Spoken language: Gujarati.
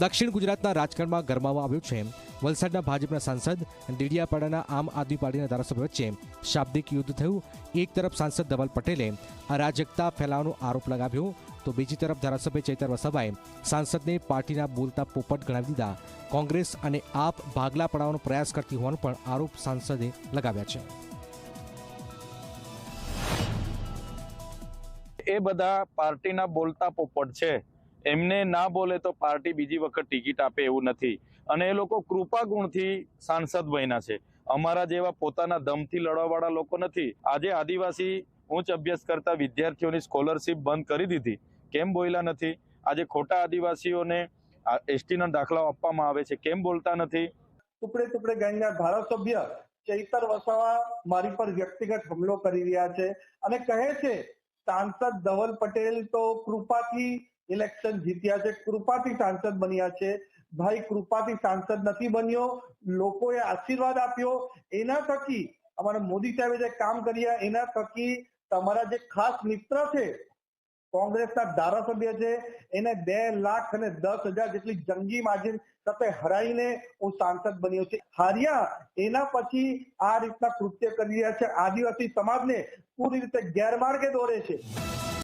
દક્ષિણ ગુજરાતના રાજકારણમાં ગરમાવા આવ્યું છે. વલસાડના ભાજપના સાંસદ ડેડિયાપાડાના આમ આદમી પાર્ટીના ધારાસભ્ય વચ્ચે શાબ્દિક યુદ્ધ થયું. એક તરફ સાંસદ ધવલ પટેલે અરાજકતા ફેલાવાનો આરોપ લગાવ્યો તો બીજી તરફ ધારાસભ્ય ચૈતર વસાભાઈ સાંસદને પાર્ટીના બોલતા પોપટ ગણાવી દીધા. કોંગ્રેસ અને આપ ભાગલા પડાવવાનો પ્રયાસ કરતી હોવાનો પણ આરોપ સાંસદે લગાવ્યા છે. એ બધા પાર્ટીના બોલતા પોપટ છે. એમને ના બોલે તો પાર્ટી બીજી વખત ટિકિટ આપે એવું નથી. અને એ લોકો કૃપા ગુણથી સાંસદ બન્યા છે. અમારા જેવા પોતાના દમથી લડવાવાળા લોકો નથી. આજે આદિવાસી ઉચ્ચ અભ્યાસ કરતા વિદ્યાર્થીઓની સ્કોલરશીપ બંધ કરી દીધી. કેમ બોલ્યા નથી? આજે ખોટા આદિવાસીઓને એસટીના દાખલાઓ આપવામાં આવે છે. કેમ બોલતા નથી? ટુકડે ટુકડે ગેંગના ધારાસભ્ય ચૈતર વસાવા મારી પર વ્યક્તિગત હુમલો કરી રહ્યા છે અને કહે છે સાંસદ ધવલ પટેલ તો કૃપાથી ઇલેક્શન જીત્યા છે, કૃપાથી સાંસદ બન્યા છે. ભાઈ, કૃપાથી સાંસદ નથી બન્યો. લોકોએ આશીર્વાદ આપ્યો. એના થકી અમારા મોદી સાહેબે જે કામ કર્યા, એના થકી તમારા જે ખાસ મિત્ર છે કોંગ્રેસના ધારાસભ્ય છે. એને બે લાખ અને દસ હજાર જેટલી જંગી માર્જિન સાથે હરાઈને હું સાંસદ બન્યો છે. હાર્યા, એના પછી આ રીતના કૃત્ય કરી રહ્યા છે. આદિવાસી સમાજને પૂરી રીતે ગેરમાર્ગે દોરે છે.